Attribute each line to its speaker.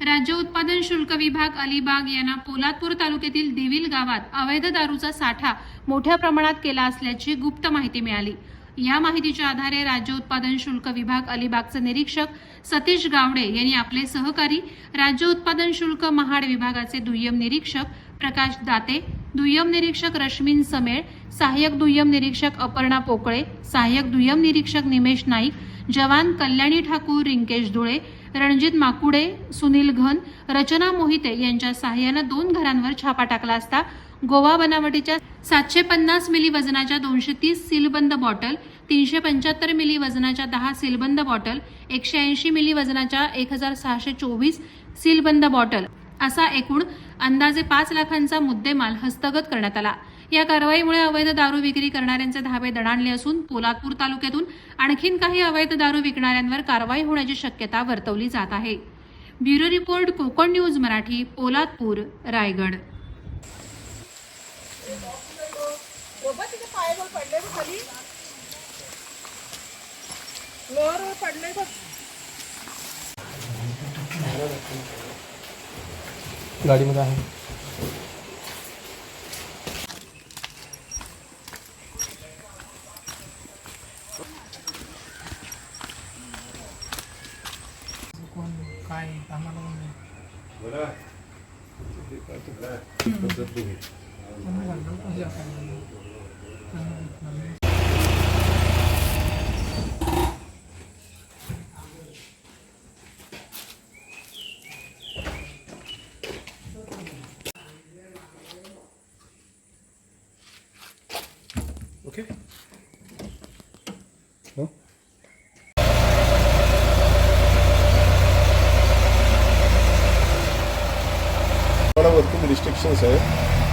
Speaker 1: राज्य उत्पादन शुल्क विभाग अलिबाग यांना पोलादपूर तालुक्यातील देवील गावात अवैध दारूचा साठा मोठ्या प्रमाणात केला असल्याची गुप्त माहिती मिळाली. या माहितीच्या आधारे राज्य उत्पादन शुल्क विभाग अलिबागचे निरीक्षक सतीश गावडे यांनी आपले सहकारी राज्य उत्पादन शुल्क महाड विभागाचे दुय्यम निरीक्षक प्रकाश दाते दुय्यम निरीक्षक रश्मीन समेळ सहाय्यक दुय्यम निरीक्षक अपर्णा पोकळे सहाय्यक दुय्यम निरीक्षक निमेश नाईक जवान कल्याणी ठाकूर रिंकेश धुळे रणजित माकुडे सुनील घन रचना मोहिते यांच्या सहाय्यानं दोन घरांवर छापा टाकला असता गोवा बनावटीच्या सातशे पन्नास मिली वजनाच्या दोनशे तीस सीलबंद बॉटल तीनशे पंच्याहत्तर मिली वजनाच्या दहा सीलबंद बॉटल एकशे ऐंशी मिली वजनाच्या एक हजार सहाशे चोवीस सीलबंद बॉटल असा एकूण अंदाजे पाच लाखांचा मुद्देमाल हस्तगत करण्यात आला. या कारवाईमुळे अवैध दारू विक्री करणाऱ्यांचे धाबे दणाणले असून पोलादपूर तालुक्यातून आणखीन काही अवैध दारू विकणाऱ्यांवर कारवाई होण्याची शक्यता वर्तवली जात आहे. Bureau report Konkan news
Speaker 2: Marathi Poladpur Raigad. पडले
Speaker 3: गाडीमध्ये आहे
Speaker 2: कोण काय आम्हाला पण
Speaker 4: നോക്ക് വർക്കിംഗ് restrictions. Eh?